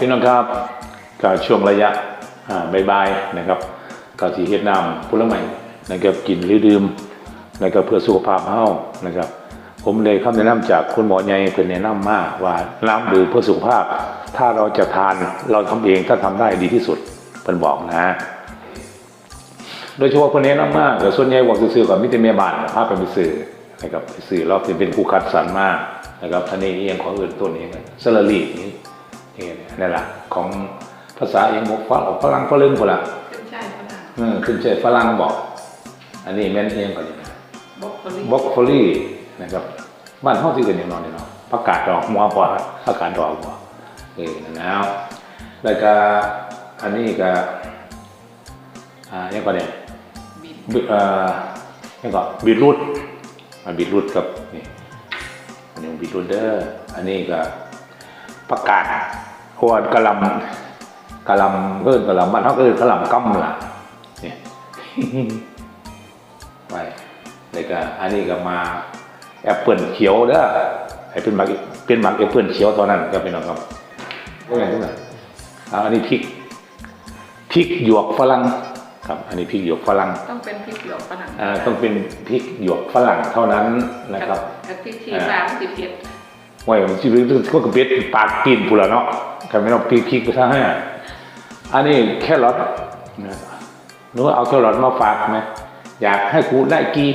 พี่น้องครับก็ช่วงระยะอ่าบ่ายๆนะครับก็ที่เฮ็ดน้ำผลไม้นะครับกินหรือดื่มนะครับเพื่อสุขภาพเฮานะครับ ผมเลยคำแนะนำจากคุณหมอใหญ่เพิ่นแนะนำมาว่าน้ำดื่มเพื่อสุขภาพ ถ้าเราจะทานเราทำเองถ้าทำได้ดีที่สุดเพิ่นบอกนะ โดยเฉพาะคนนี้น้ำมากแต่ส่วนใหญ่บอกซื้อๆกับมิตรเมียบ้านพาไปไปซื้อนะครับไปซื้อรอบที่เป็นคู่คัดสรรมากนะครับอันนี้เองของอื่นตัวนี้กันสลาลีนี่ นี่นั่นแหละของภาษาเองบอกฝรั่งฝรั่งฝรั่งคนละเป็นชายฝรั่งเออขึ้นใจฝรั่งบอก อันนี้แม่นเองก่อนนี่นะบอกคนนี้บล็อกโคลี่นะครับบ้านเฮาที่กันอย่างนอนนี่เนาะประกาศดอกมัวพอประกาศดอกมัวเออนั่นแล้วแล้วก็อันนี้ก็อ่ายังก่อนเนี่ยบินบิเอ่อนี่ก็บีทรูทมาบีทรูทกับนี่อันนี้บีทรูทเด้ออันนี้ก็ผักกาด ขวดกะหลำกะหลำเอิ้นกะหลำบ้านเขาก็เอิ้นกะหลำกำล่ะนี่ไปแล้วก็อันนี้ก็มาแอปเปิลเขียวเด้อให้เป็นหมักเป็นหมักแอปเปิลเขียวตอนนั้นก็เป็นน้องครับก็อย่างนี้นะอ่าอันนี้พริกพริกหยวกฝรั่งครับ อันนี้พริกหยวกฝรั่งต้องเป็นพริกหยวกฝรั่งอ่าต้องเป็นพริกหยวกฝรั่งเท่านั้นนะครับกับพริกชีฟ้าสิบเอ็ดไว้ผมชีวิตก็กระเบ็ดปากปีนพูละเนาะ ทำไม่ต้องพริกพริกไปซะให้อันนี้แค่รอทหนูเอาแค่รอทมาฝากไหมอยากให้กูได้กี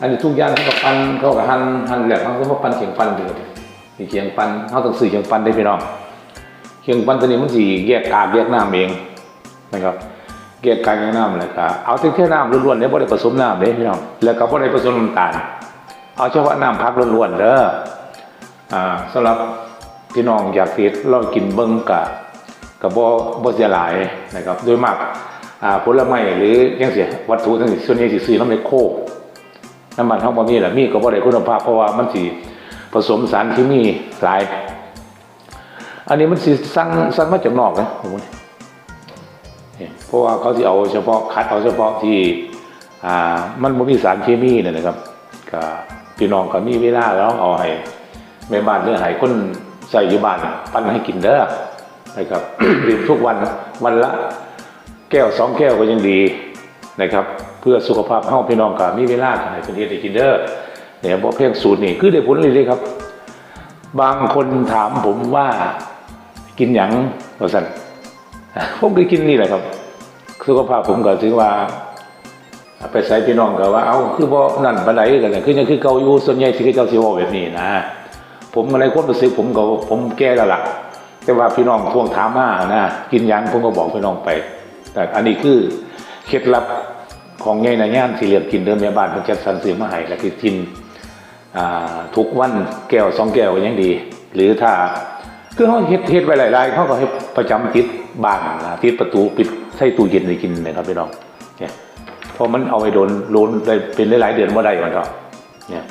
อันนี้ทุกอย่างเขาก็ปันเขาก็หันหันแหลกเขาก็มาปันเขียงปันไปเลยมีเขียงปันเขาต้องซื้อเขียงปันได้พี่น้องเขียงปันตัวนี้มันสีแยกกากแยกน้ำเองนะครับแยกกากแยกน้ำเลยครับเอาแต่แค่น้ำล้วนๆเนี่ยไม่ได้ผสมน้ำเลยพี่น้องแล้วก็ไม่ได้ผสมน้ำตาลเอาเฉพาะน้ำพักล้วนๆเด้ออ่าสำหรับ พี่น้องอยากสิเรากินเบิ้งกะกับบ่บ่เสียหลายนะครับ โดยมากผลไม้หรือยังเสียวัตถุทั้งส่วนใหญ่สิซื้อน้ำในโคกน้ำมันทั้งหมดนี้แหละมีก็บ่ได้คุณภาพเพราะว่ามันสิผสมสารเคมีหลาย อันนี้มันสิสั่งสั่งมาจากนอกนะผมเนี่ยเพราะว่าเขาสิเอาเฉพาะคัดเอาเฉพาะที่อ่ามันบ่มีสารเคมีเนี่ยนะครับก็พี่น้องก็มีเวลาแล้วเอาให้แม่บ้านเนื้องหายคน ใส่อยู่บ้านปั้นให้กินเด้อนะครับดื่มทุกวันวันละแก้วสองแก้วก็ยังดีนะครับ เพื่อสุขภาพเฮาพี่น้องก็มีเวลาให้เป็นเฮ็ดให้กินเด้อเนี่ยบ่เพียงสูตรนี่คือได้ผลเลยๆครับ บางคนถามผมว่ากินหยังว่าซั่นผมก็กินนี่แหละครับ สุขภาพผมก็ถือว่าไปใส่พี่น้องก็ว่า เอาคือบ่นั่นปานใดกันเนี่ยคือยังคือเกาอยู่ส่วนใหญ่สิคือเจ้าสิว้าแบบนี้นะ ผมอะไรความรู้สึกผมก็ผมแก้แล้วล่ะแต่ว่าพี่น้องทวงถามมานะกินยังผมก็บอกพี่น้องไป แต่อันนี้คือเคล็ดลับของใหญ่ในย่านสี่เหลี่ยมกินเดิมแม่บ้านเพิ่นจัดสรรซื้อมาให้แล้วคือกินทุกวันแก้วสองแก้วก็ยังดี หรือถ้าคือเขาเฮ็ดเฮ็ดไว้หลายๆเขาก็เฮ็ดประจำติดบ้านนะติดประตูปิดใส่ตู้เย็นไว้กินนะครับพี่น้องเนี่ยเพราะมันเอาไว้โดนโดนได้เป็นหลายๆเดือนบ่ได้มันก็เนี่ย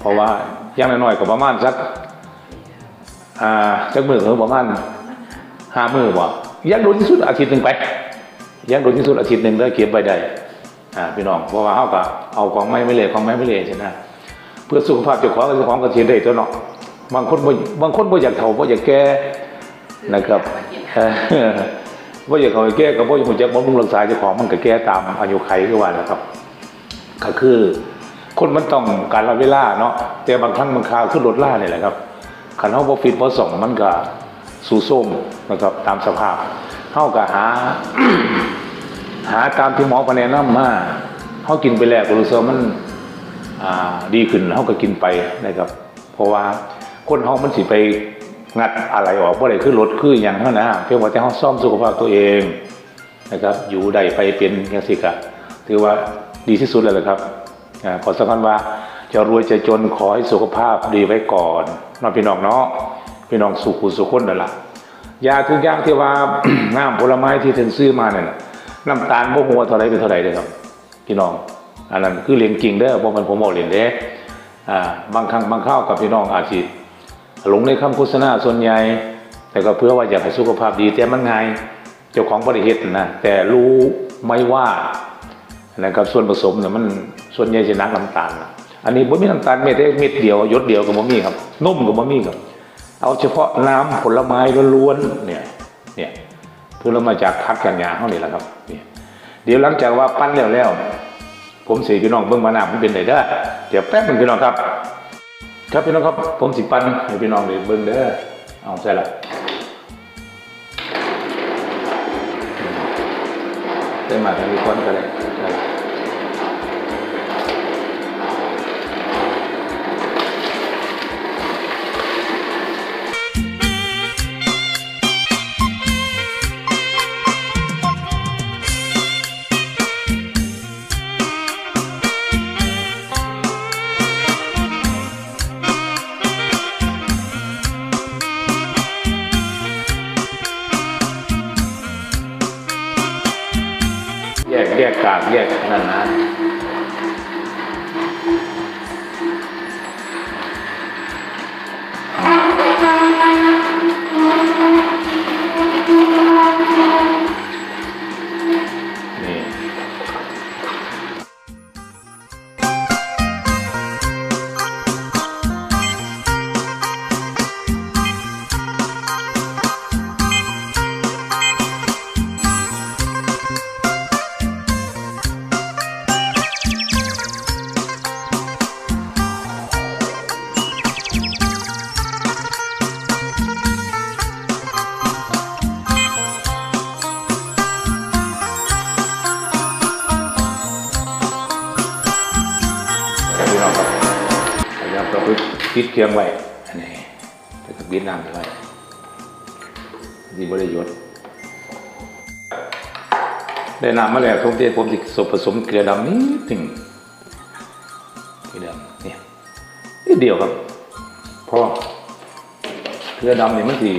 เพราะว่า อย่างน้อยๆก็ประมาณสักอ่าจักมือก็ประมาณห้ามือบ่อยังโดนที่สุดอาทิตย์หนึ่งไปอยังโดนที่สุดอาทิตย์หนึ่งแล้วเก็บไปได้อ่าพี่น้องเพราะว่าเขาก็เอาของไม่ไม่เลยของไม่ไม่เลยใช่ไหมเพื่อสุขภาพเจ้าของกับเจ้าของก็เทียนได้ตัวเนาะบางคนบ่บางคนบ่อยากเฒ่าบ่อยากแก่นะครับเออบ่อยากเขาไปแก้กับบ่อยากจะบำรุงรักษาเจ้าของมันก็แก้ตามอายุไขคือว่านะครับก็คือ คนมันต้องการละเวลาเนาะแต่บางครั้งบางคราวขึ้นรถล่าเนี่ยแหละครับขันเฮาบ่ฟิตบ่ส่องมันก็สูส้มนะครับตามสภาพเฮาก็หา หาตามที่หมอพแนะนำมาเฮากินไปแล้วก็รู้สึกมันดีขึ้นเฮาก็กินไปนะครับ เพราะว่าคนเฮามันสิไปงัดอะไรออกบ่ได้คือรถคือหยังเท่านะเพียงว่าแต่เฮาซ่อมสุขภาพตัวเองนะครับ อยู่ได้ไปเป็นจังซี่ก็ถือว่าดีที่สุดแล้วแหละครับ ขอสำคัญว่าจะรวยจะจนขอให้สุขภาพดีไว้ก่อนน้องพี่น้องเนาะพี่น้องสุขุสุขคนนั่นละยาทุกอย่างที่ว่าน้ำผลไม้ที่ท่านซื้อมาเนี่ยน้ำตาลบ่หัวเท่าไรเป็นเท่าไรเลยครับ พี่น้องอันนั้นคือเรียนจริงเด้อบ่แมันผมบอกเรียนเด้อ่าบางครั้งบางข้าวกับพี่น้องอาจสิหลงในคำโฆษณาส่วนใหญ่ แต่ก็เพื่อว่าอยากให้สุขภาพดีแต่มันไงเจ้าของบริเหตุนะแต่รู้ไหม่ว่า นะครับส่วนผสมเนี่ยมันส่วนใหญ่จะนักน้ำตาลนะอันนี้บ่มีน้ำตาลเม็ดได้เม็ดเดียวหยดเดียวกับบ่มีครับนมกับบ่มีครับ เอาเฉพาะน้ำผลไม้ล้วนๆเนี่ยเนี่ยเพื่อเรามาจากพักกันยาเขานี่แหละครับเนี่ยเดี๋ยวหลังจากว่าปั้นแล้วแล้ว ผมสีพี่น้องเบิ่งมาน้ำมันเป็นไดเด้อเดี๋ยวแป๊บหนึงพี่น้องครับ ครับพี่น้องครับผมสิปั้นให้พี่น้องได้เบิ่งเด้อเอาใช่ละ ได้มาท แยกกกากแยกนั่นนะ เครื่องไว้อันนี้แล้วก็บิดน้ำไว้ดีบริยศได้น้ำมาแล้วทุกทีผมสิสผสมเกลือดำนิดหนึ่งเกลือดำเนี่ยนิดเดียวครับพราะเกลือดำนี่มันสิ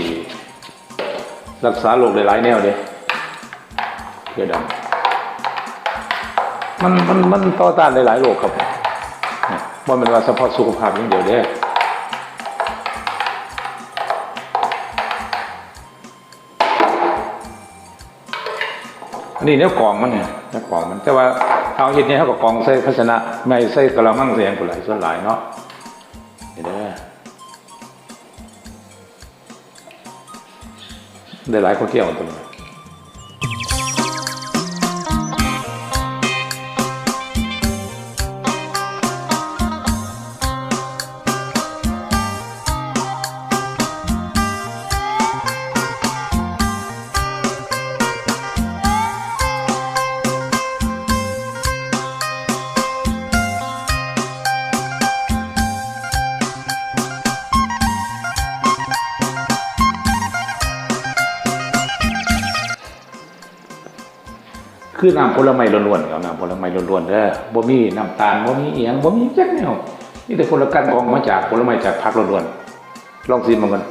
รักษาโรคหลายๆแนวเด้เกลือดำมันมันมันต่อต้านหลายๆโรคครับว่ามันว่าเฉพาะสุขภาพอย่างเดียวเด้ นี่เนี่ยกล่องมันเนี่ยเนี่ยกล่องมัน แต่ว่าเอาเห็ดเนี่ยเขาก็กล่องใส่ภาชนะไม่ใส่กระมังเสียงกุหลายส่วนหลายเนาะเห็นไหมได้หลายคนเกี่ยวตรงนี้ คือน้ำผลไม้ล้วนๆครับน้ำผลไม้ล้วนๆเด้อบ่มีน้ำตาลบ่มีเอียงบ่มีแจักแนวนี่แต่ผลกันกองมาจากผลไม้จากผักล้วนๆลองชิมมันกัน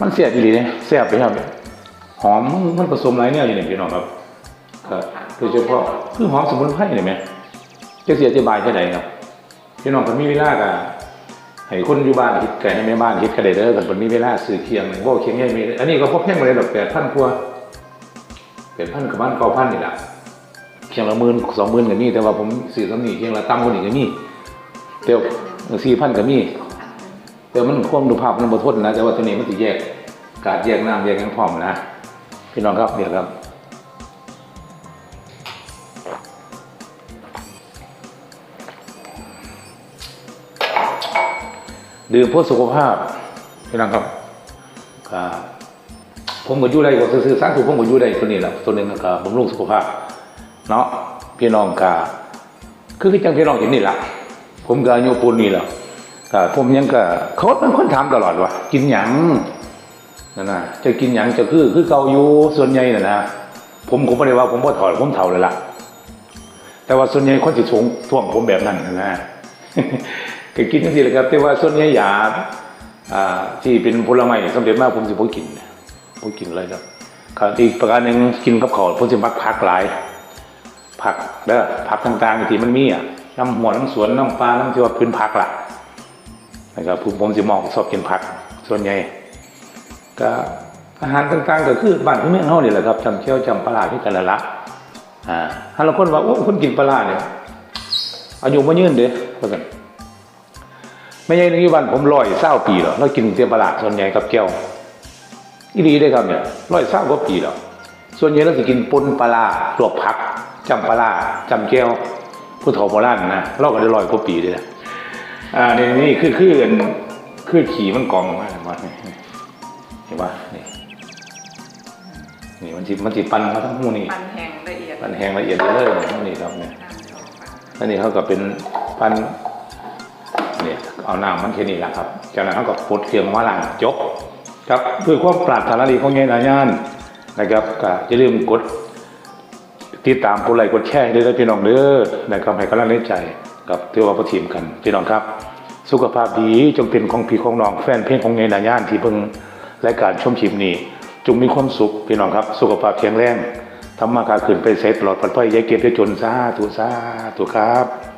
มันเสียบอีหลีเนี่ยแซ่บไปครับหอมมันผสมหลายแนวอยู่นี่พี่น้องครับครับโดยเฉพาะคือหอมสมุนไพรนี่แหมจะเสียอธิบายแค่ไหนครับพี่น้องก็มีเวลาก็ ให้คนอยู่บ้านคิดไก่ให้แม่บ้านคิดกระเดเด้อกันคนมีเวลาซื้อเคียงหนึ่งว่าเคียงใหญ่มีอันนี้ก็พบเพียงมาเลยดอกแปดพันกว่าแปดพันกับบ้านเก้าพันนี่แหละเคียงละหมื่นสองหมื่นก็มีแต่ว่าผมซื้อสำนีเคียงละต่ำกว่านี้ก็มีเดี๋ยวสี่พันก็มีแต่มันความดูภาพมันบ่ทนนะแต่ว่าตัวนี้มันสิแยก กาดแยกน้ำแยกหยังพร้อมนะพี่น้องครับเดี๋ยวครับ ดื่มเพื่อสุขภาพพี่น้องครับผมก็อยู่ได้ก็ซื้อสร้างถูกผมก็อยู่ได้ตัวนี้แหละตัวนึงก็บำรุงสุขภาพ เนาะพี่น้องก็คือคือจังพี่น้องเห็นนี่แหละผมก็อายุปูนนี่แหละก็ผมยังก็เขาเป็นคนถามตลอดว่า กินหยังนั่นนะจะกินหยังจะคือคือเกาอยู่ส่วนใหญ่น่ะนะผมผมไม่ได้ว่าผมพ่ถอดผมเท่าเลยล่ะ แต่ว่าส่วนใหญ่คนสิทวงทวงผมแบบนั้นนะ ก็กินจังซี่แหละครับ แต่ว่าส่วนใหญ่ยาที่เป็นผลไม้สำเร็จมากผมสิบ่กินบ่กินเลยครับครับอีกประการหนึ่งกินกับข้าวผมสิมักผักหลาย ผักเด้อผักต่างๆที่มันมีอะน้ำหัวน้ำสวนน้ำปลาน้ำที่ว่าพื้นผักล่ะนะครับผมผมสิมองชอบกินผัก ส่วนใหญ่ก็อาหารต่างๆก็คือบ้านที่เมืองเฮานี่แหละครับจำเชี่ยวจำปลาที่กันละละอ่าถ้าเราคนว่าโอ้คนกินปลาเนี่ยอายุบ่ยืนเด้อว่าซั่น ไม่ใช่ในวันผมร้อยเศร้าปีหรอกเรากินเตียปลาร้าส่วนใหญ่กับแก้วอีรีได้อครับเนี่ยร้อยเศร้ากว่าปีหรอกส่วนใหญ่เราจะกินปนปลาร้าลวกผักจำปลาร้าจำแก้วผู้เฒ่าโบราณนะเราก็ได้ร้อยกว่าปีเลยนะอ่านี่นี่คือคืออันคือขี่มันกองออกมาเห็นไหมเห็นปะนี่นี่มันจิมันจิปันมาทั้งหมูนี่ปันแห้งละเอียดปันแห้งละเอียดเลยนี่ครับเนี่ยน้ำสองปันอันนี้เขาก็เป็นปัน เอาน้ำมันแค่นี้แหละครับ จากนั้นเขาก็ปดเครื่องมาล้างจบครับเพื่อความปรารถนาดีของเงี้ยนายานนะครับก็อย่าลืมกดติดตามกดไลค์กดแชร์ด้วยนะพี่น้องเด้อนะครับให้กำลังใจกับเที่ยวประทีมกันพี่น้องครับ สุขภาพดีจงเป็นของพี่ของน้องแฟนเพลงของเงี้ยนายานที่เพิ่งรายการชมชิมนี้จงมีความสุขพี่น้องครับ สุขภาพแข็งแรงทำมาค้าขึ้นไปเสตลอดปลอดภัยอยายเก็บได้จนซาถูซาถูครับ